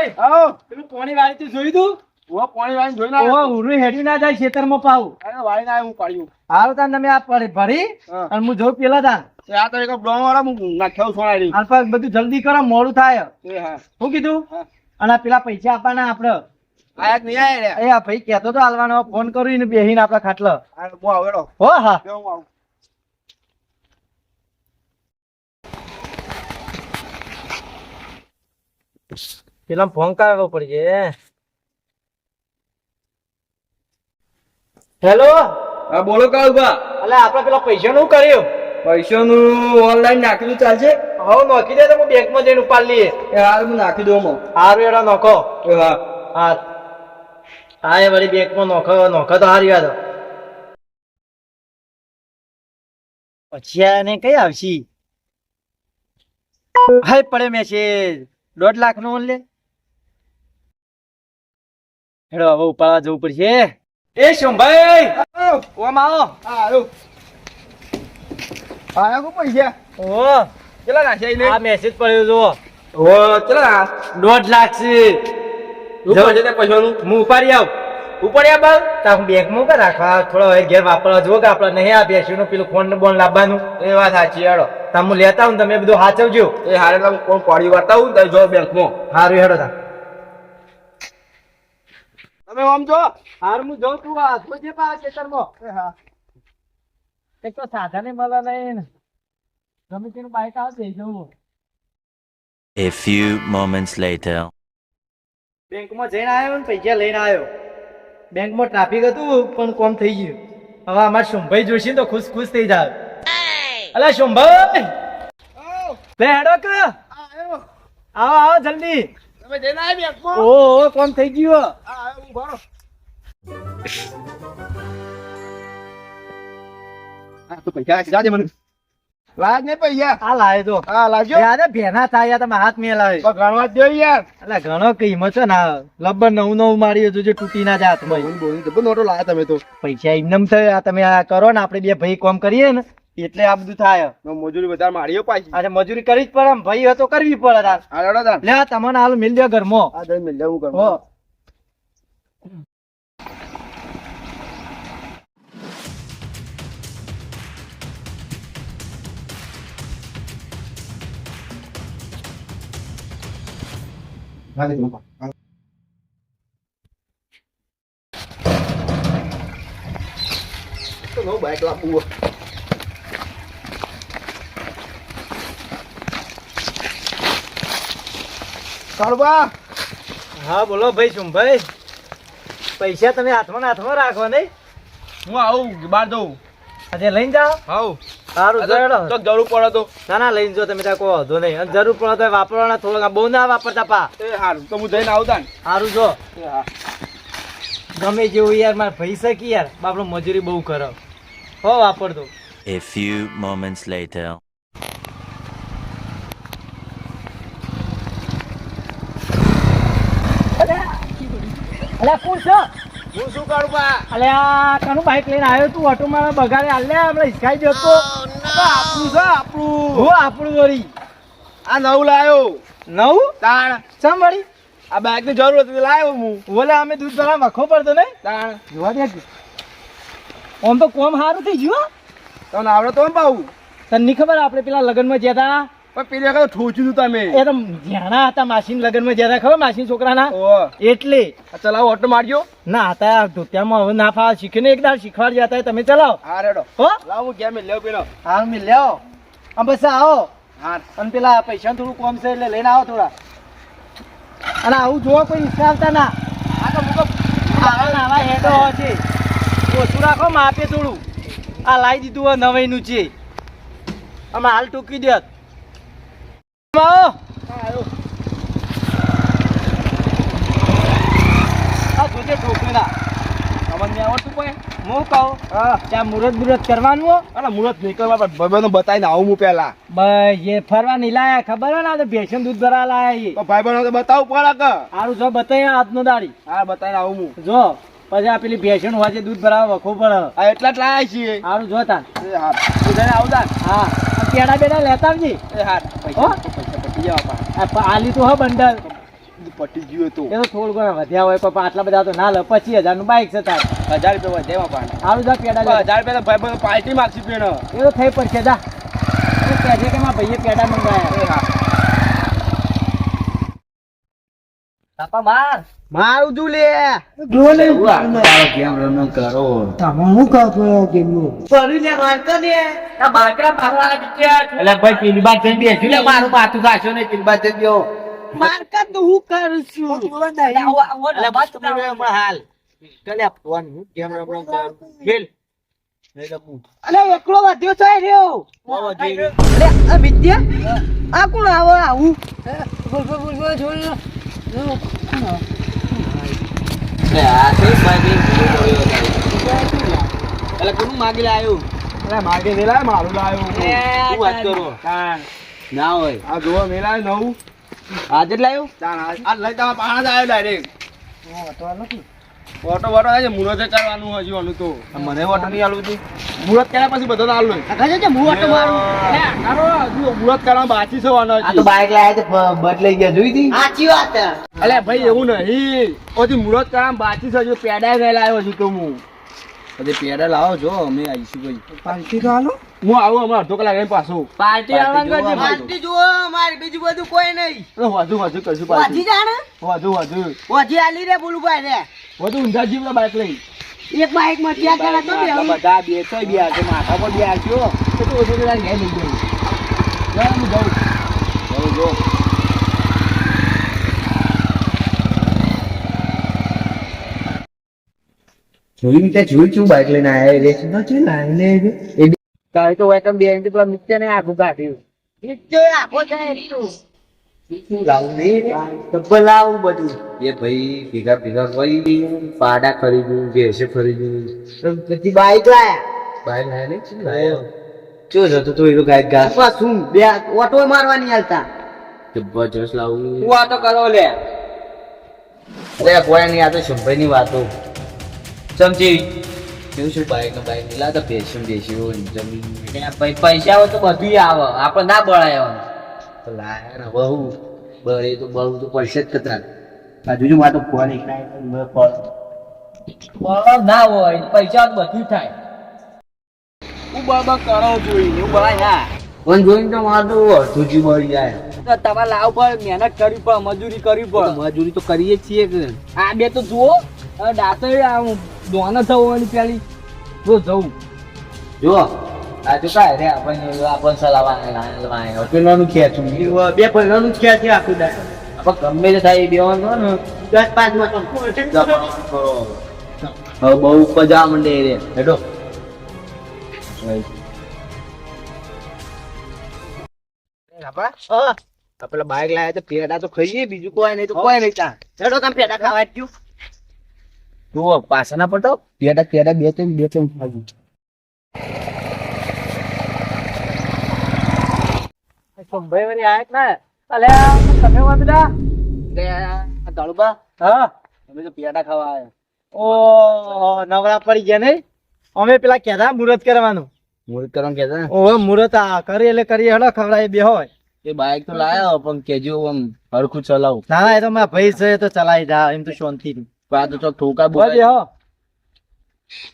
શંભાઈ આવો. પેલું પોણી વાળી તું જોયું તું? ઓ પાણી વાળીને જોઈને ઓહો ઉરું હેડ્યું ના જાય ખેતરમાં પાવું. અરે વાળીને આવ્યો હું પાડ્યું. હાલ તાન તમે આ ભરી ભરી અને હું જોઉં પેલા તાન. આ તો એક બ્લોન વાળા હું નાખ્યો સોનારી. હાલ પર બધું જલ્દી કરો મોડું થાય. શું કીધું? અને પેલા પૈસા આપવાના આપડે. કેતો જ નહીં આયા એ ભાઈ કહેતો તો હાલવાનો ફોન કરીને બેહીને આપડા ખાટલો. હું આવું હેડો. હો હા. હું આવું. પેલા ફોન કરાવવો પડશે હેલો? હા બોલો કાળુભા. અલે આપડે પેલા પૈસા નું કર્યું. પૈસાનું ઓનલાઈન નાખેલું ચાલશે? હવે નોખી દે તો હું બેંકમાં જઈને ઉપાડ લઈએ. હાલ હું નાખી દઉં હમણાં. હારું એડા નોખો. હા. હા હા એ વળી બેંકમાં નોખો નોખો તો હારી વાત પછી આને કઈ આવશી? હાય પડે મેસેજ દોઢ લાખ નો લે. હેડો હવે ઉપાડવા જવું પડશે. એ શંભાઈ! ઓમ આવો. આયો આયા કો પૈસા ઓ કેટલા ના છે આ મેસેજ પડ્યો જો ઓ કેટલા દોઢ લાખ છે પડશે તે પૈસાનું? હું ઉપાડી આવ. ઉપાડી આવ તા હું બેંકમાં કે રાખવા થોડો હવે ઘેર વાપરવા જો કે આપણે નહીં આ બેસીનું પેલું ફોન બોન લાવવાનું? એ વાત સાચી હેડો. તા હું લેતા હું તમે બધું સાચવજો એ હારે તમે કોણ પાડી વાર્તા હું જો બેંકમાં. હારું હેડો તા તમે આમ જો હાર હું જોઉં તું હાથમાં જે પા ખેતરમાં. એ હા. એક તો સાધને મળે નહીં ગમે તેનું બાઇક આવશે જવું. A few moments later. બેંકમાં જઈને આવ્યો ને પૈસા લઈને આવ્યો. બેંકમાં ટ્રાફિક હતું પણ કોમ થઈ ગયું. હવે અમાર શુંભાઈ જોશી તો ખુશ ખુશ થઈ જાય અલા શુંભાઈ! લે હેડો કે! આવો આવો જલ્દી. તમે જઈને આવ્યા બેંકમાં ઓ ઓ કોમ થઈ ગયું? હા આવ્યો હું ભરો હા તો પૈસા જાજે મને. લાજ ને પૈસા આ લાવે તો. હા લાવજો યાર ભેના થાય તમે હાથ પણ ગણવા જ દો યાર. એટલે ઘણો કિંમત છે ના લબ્બર નવું નવું મારી જોજે તૂટી ના જાય હાથમાં બોલી બોલી તો નોટો લાયા તમે તો. પૈસા એમનેમ થાય આ તમે આ કરો ને આપણે બે ભાઈ કોમ કરીએ ને. એટલે આ બધું થાય. મજૂરી વધારે મારીઓ પાછી. અરે મજૂરી કરવી જ પડે ભાઈ હતો કરવી પડે તાર. લે તમને હાલ મિલ દો ઘરમાં. આ દઈ મિલ કરું હો દે તું હા બાઈક લાવવું કાળબા. હા બોલો ભાઈ શુંભાઈ પૈસા તમે હાથમાં ને હાથમાં રાખવા નહીં. હું આવું બહાર દઉં આજે લઈને જાઓ. હાઉ સારું તો જરૂર પડે તો. ના ના લઈને જો તમે ત્યાં કહો વાંધો નહીં. અને જરૂર પડે તો વાપરવાના થોડા બહુ ના વાપરતા પા. એ હારું. તો હું જઈને આવતા ને સારું જો. એ ગમે જેવું યાર મારે પૈસા શકી યાર. બાપડો મજૂરી બહુ કરો. હો વાપરતો. A few moments later. અલ્યા કોણ છે? હું શું કરું બા? અલ્યા કનું બાઈક લઈને આવ્યો તું ઓટો માં બગાડે. આપણે હિસકાઈ જતો આપણું છે આપણું. હો આપણું વળી આ નવું લાયો. નવું? તાણ. ચમ વળી આ બાઈકની જરૂર હતી લાયો હું. ઓલે અમે દૂધ ભરા મખો પડતો નહીં? તાણ. જોવા દે આમ તો કોમ સારું થઈ ગયું હો. તમને આવડે તો પાવું. તને નહીં ખબર આપણે પેલા લગ્નમાં જ્યાં હતા? પણ પેલી વખત ઠોચ્યું તમે. એ તો હતા માસીન લગ્નમાં જ્યાં હતા ખબર માસીન છોકરાના? ઓ. એટલે. ચલાવો ઓટો મારજો. ના હતા ધોતિયામાં હવે ના ફાવે શીખીને એક દાડ શીખવાડ જતા તમે ચલાવો. હા રેડો. હો? લાવ હું ગેમ લેવ પેલો. હા મેં લ્યો આમ બસ આવો. હા. અને પેલા પૈસા થોડું કોમ છે એટલે લઈને આવો થોડા. અને આવું જોવા કોઈ હિસ્સા આવતા ના. આ તો મૂકો આવા હેડો છે ઓછું રાખો માપે થોડું. આ લાવી દીધું નવાઈનું છે અમે હાલ ટૂંકી દે. બતાવીને આવું હું પેલા ફરવા નહીં લાયા ખબર ને ભેસન દૂધ ભરા લાયા તો ભાઈબંધો તો બતાવું પડે સારું જો બતાવી હાથનો દાડી હા બતાવીને આવું હું જો પછી આ પેલી ભેસણ હોય છે દૂધ ભરાવા વખો પડે આ એટલા જ લાયા છીએ. સારું જો તાન એ હા તું જઈને આવતા હા. કેડા પેડા બેડા લેતા જી એ હા હો? પૈસા પૈસા પતી જવા પા આ પ- આલી તો હ બંડલ. પટી ગયું હતું એ તો થોડું ઘણા વધ્યા હોય પણ આટલા બધા તો ના લે. પચીસ હજારનું બાઈક છે તાર. હજાર રૂપિયા વધે એમાં પણ સારું જા પેડા હજાર રૂપિયા તો ભાઈ બધું પાર્ટી માગશે પેણ. એ તો થઈ પડશે જા. કહેજે કે મારા ભાઈએ પેડા મંગાયા? બાપા માર. મારું તું લે. એટલે ભાઈ પેલી બાર જઈને લે મારું માથું ખાશો ને પેલી બાર જઈને મારકા તો હું કરું છું? એટલે બસ તમે હમણાં હાલ. ચાલે ફોન હું કેમ રમણ કરું ખેલ અલે એકલો વધ્યો છે રહ્યો. અલે આ વિદ્યા? આ કોણ આવો આવું? બોલ બોલ બોલ બોલ એટલે કોનું માગી લાયો અરે માગે મેલાય મારું લાયો શું વાત કરો ના હોય આ જોવા મેલા નવું આજે જ તાણ આ લઈ તમે પાણા જ આવ્યો ડાયરેક્ટ ઓટો વોટો આવે છે મુહૂર્ત કરવાનું હજુ આનું તો. મને ઓટો નહીં આલું હતી મુહૂર્ત કર્યા પછી બધો આલો હજુ મુહૂર્ત કરવા બાકી છે આનો આ તો. બાઈક લાયા તો બદલાઈ ગયા જોઈ હતી? સાચી વાત અલે ભાઈ એવું નહીં. હજી મુહૂર્ત કરવા બાકી છે હજુ પેડા ગયેલા આવ્યો છું તો હું. પછી પેડા લાવો જો અમે આવીશું ભાઈ. પાર્ટી તો હાલો. હું આવું હમણાં અડધો કલાક રહીને પાછું. પાર્ટી આવવાનું પાર્ટી જુઓ અમારે બીજું બધું કોઈ નહીં. વધુ વધુ કરશું પાર્ટી જાણે? વધુ વધુ. વાજી આલી રે બોલું ભાઈ રે. વધુ ઊંઝા જીવના બાઈક લઈ એક બાઈકમાં ત્યાં કરા તો આ બધા બે તો બે છે માથા પર બે આવજો તો તું ઓછો કદાચ ઘેર લઈ જવું જાઉં. જાઉં જો. જોયું તે જોયું છું બાઈક લઈને આયા રે ન છે લાઈને એ કાઈ તો વેકમ બે ઇંચ પેલા નિત્ય ને આખું કાઢ્યું. નિત્ય આખો જાય શું લાવું નહીં તબ્બલ લાવું બધું. એ ભાઈ ભેગા ભેગા કરી પાડા ખરીદ્યું ભેંસે ખરીદ્યું પછી બાઈક લાયા? બહાર લાયા ને શું લાયો? જો જતો તો એનો ગાય ઘાસ શું બે ઓટો મારવાની હાલતા. જબરજસ્ત લાવું. હું આ તો કરો લે. અરે કોઈ નહીં આ તો શંભાઈ ની વાતો. સમજી. કેવું શું બાઈક ને બાઈક નીલા તો ભેંસ્યું ભેંસ્યું જમીન. પૈસા હોય તો બધું આવે. આપણે ના બળાય તો લાયા ને બહુ. બળે તો બહુ તો પડશે જ કતરા જોજો મારે તો ફોન એક ના હોય પૈસા તો બધું થાય. હું બાબા કરો જોઈને હું બળાય ના પણ જોઈને તો મારે તો અડધું જ મળી જાય. તમારે લાવ પડે મહેનત કરવી પડે મજૂરી કરવી પડે. મજૂરી તો કરીએ જ છીએ કે. આ બે તો જુઓ. દાંતો આમ દોના થવાની પેલી જો જવું. જો આ જો કાંઈ રે આપણને આપણને સલાવા પેલાનું ખેંચું બે પૈસાનું જ છે આખું દાંત આપણે ગમે તે થાય બેવાનું ને. દસ પાંચમાં બહુ ઉપર મંડે રે. હેડો. પેલા બાઈક લાયા તો પેડા તો ખાઈએ બીજું કોઈ નહીં તો કોઈ નહીં ચડો તમે પેડા ખાવા જ ગયું. જુઓ પાછા ના પડતો? પેડા પેડા બે ત્રણ બે ત્રણ ખાવું ભાઈ વળી આયા કે ના? અલે તમે માં બેટા? હા. અમે તો ખાવા આવ્યા ઓ નવરા પડી ગયા નહીં? અમે પેલા કહેતા મુહૂર્ત કરવાનું. મુહૂર્ત કરવાનું કહેતા? ઓ મુહૂર્ત આ કરી એટલે કરીએ હેડો ખવડાય બે હોય. એ બાઈક તો લાયો પણ કેજો આમ હરખું ચલાવું. ના ના એ તો મારા ભાઈ છે તો ચલાવી જા એમ તો શાંતિ પણ આ તો ચોક ઠોકા બોલ હો.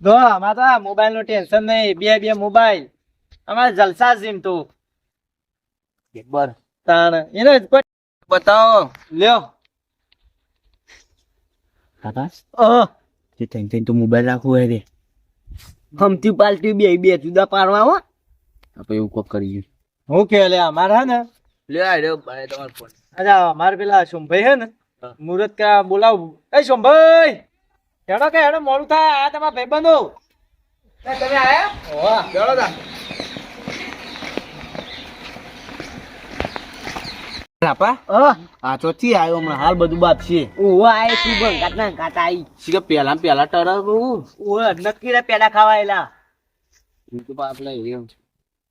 દો અમાર તો મોબાઈલનું ટેન્શન નહીં. બે બે મોબાઈલ. અમારે જલસા જીમ તો. બર તાણ. એને બતાવો. લ્યો. કાકા અહ, તે તઈ તઈ તો મોબાઈલ રાખવું હોય રે. હમતી પાલટી બે બે જુદા પાડવા હો. આપણે એવું કોક કરીએ. હું કે લે અમારે હે ને? લે આ ભાઈ તમારો ફોન અચ્છા અમારે પેલા સુમભાઈ હે ને? હા. મુહૂર્ત કા બોલાવું. એ સોમભાઈ હેડો કે હેડો મોડું થાય. આ તમારા ભાઈબંધો. તમે આયા? તા આ. તો આવ્યો હમણાં. હાલ બધું બાપ છે. ઓવો આય તું પણ ગાટના ગાટા આઈ. શી કે પેલા ને પેલા ટરક હું ઓવો નક્કી પેલા ખાવાયેલા તો આપણે એમ જો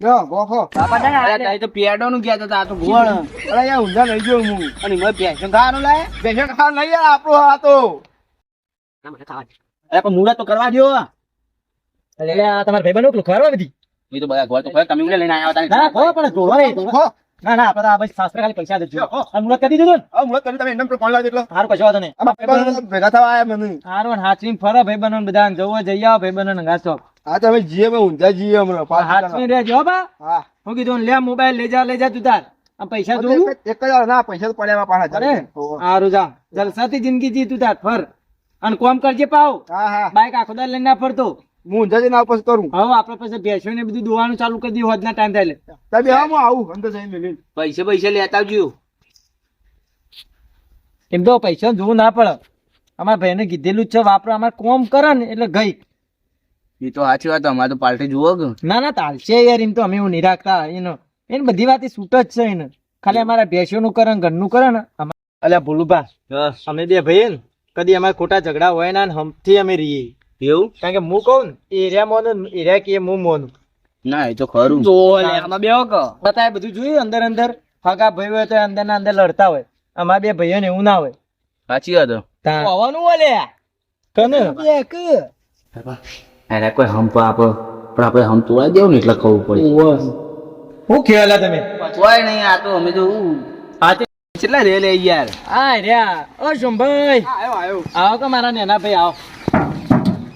ગોખો બાપા જા અરે તારી તો પેડો નું ગયા તા આ તો ગોળ. અરે યાર ઊંધા લઈ ગયો હું. અને મેં ભેંસો ખાવાનું લાય. બેસન ખા નહીં યાર આપણો આ તો. અરે મુહૂર્ત તો કરવા દો તમારા ભાઈબંધો પેલું ખબર બધી? એ તો બધા ગોળ તો ખરા તમે લઈને આવ્યા હતા ના? પણ ના ના આપણે તો શાસ્ત્ર ખાલી પૈસા દેજો અને મુહૂર્ત કરી દીધું ને? મુહૂર્ત કરી તમે એટલે? સારું કશો વાંધો નહીં. ભેગા થવા આયા મને. સારું હાચવીને ફરો ભાઈ બનો બધા જવો જઈ આવો ભાઈ બનો ચોક હા તમે જીએ અમે ઊંધા જીએ હમણાં હાચવીને રહેજો બા. હા. હું કીધું લે મોબાઈલ લઈ જા લઈ જા તું તાર. આ પૈસા જોવું એક- ના પૈસા તો પડ્યા પાંચ હજાર સારું જા. જલસાથી જિંદગી જી તું તાર ફર. અને કોમ કરજે પાવ. હા હા. બાઈક આખો દાડ લઈને ના ફરતો. હું ઊંધા જઈને આવું પછી કરું. હવે આપણે પાસે ભેંસો ને બધું દોવાનું ચાલુ કરી દઈએ હોજના ટાઈમ થાય તમે હા હું આવું અંદર જઈને મિલી પૈસા પૈસા લેતા આવજો. એમ તો પૈસા જોવું ના પડે. અમારા ભાઈને કીધેલું જ છે વાપરો અમારે કોમ કરે ને એટલે ગઈ. એ તો સાચી વાત અમારે તો પાર્ટી જુઓ કે. ના ના ચાલશે યાર એમ તો અમે એવું નહીં રાખતા. એનો એને બધી વાત છૂટ જ છે એને. ખાલી અમારા ભેંસોનું કરે ઘરનું કરે ને. અલ્યા ભોલુભા અમે બે ભાઈ ને કદી અમારે ખોટા ઝઘડા હોય ના ને હમથી અમે રહીએ. એવું? કારણ કે હું કહું ને એરિયા મોનું એરિયા કે હું મોનું. ના એ તો ખરું. બતાય બધું જોયું અંદર અંદર? હગા ભાઈ હોય તો અંદર ના અંદર લડતા હોય. અમારા બે ભાઈઓ ને એવું ના હોય. સાચી વાત તા- કને અરે કોઈ હમ આપો. પણ આપણે હમ તોડા દેવું ને એટલે ખવું પડે. શું ખેલા તમે? પચવાય નહીં આ તો અમે તો કેટલા રે લે યાર? આ રહ્યા. ઓ શુંભાઈ. આવ્યો આવ્યો આવો કે મારા નેના ભાઈ આવો.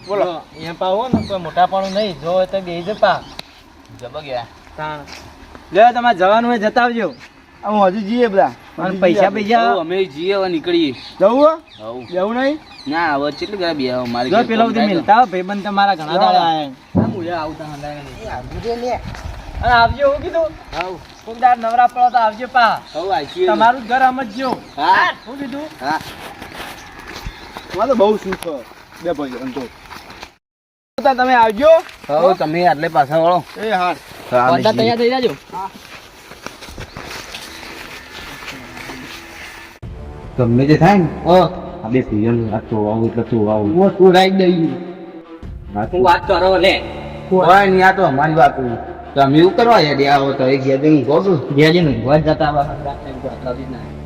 બોલો. અહીંયા પાવો ને કોઈ મોટા પણ નહીં. જો તો બે જ પા. જબો ગયા. તાણ. લે તમારે જવાનું હોય જતા આવજો. હું હજુ જઈએ બધા. પૈસા પૈસા અમે જઈએ હવે નીકળીએ. જવું જવું. નહીં? ના હવે કેટલી ગયા બે મારી જો પેલા સુધી મિલતા ભાઈબંધ તમારા ઘણા દાડા આયા. અને આવજો હું કીધું. કોક દાડ નવરા પડો તો આવજો પા. હવે આવીએ તમારું જ ઘર સમજજો હા. હું કીધું. હા. તમારે બહુ સુખ છે. બે ભાઈ અંતો તમે આવજો. હવે તમે આટલે પાછા વાળો. એ તૈયાર થઈ જાજો. ગમે જે થાય ને આ બે પીએમ આ તો આવું એટલે તો આવું હું તું રાઈ દઈ હું વાત કરો લે કોઈ નહીં આ તો અમારી વાત તમે એવું કરવા યાર આવો તો એ ગયા જઈને કહો છો ગયા જઈને ઊંઘવા જ જતા આવા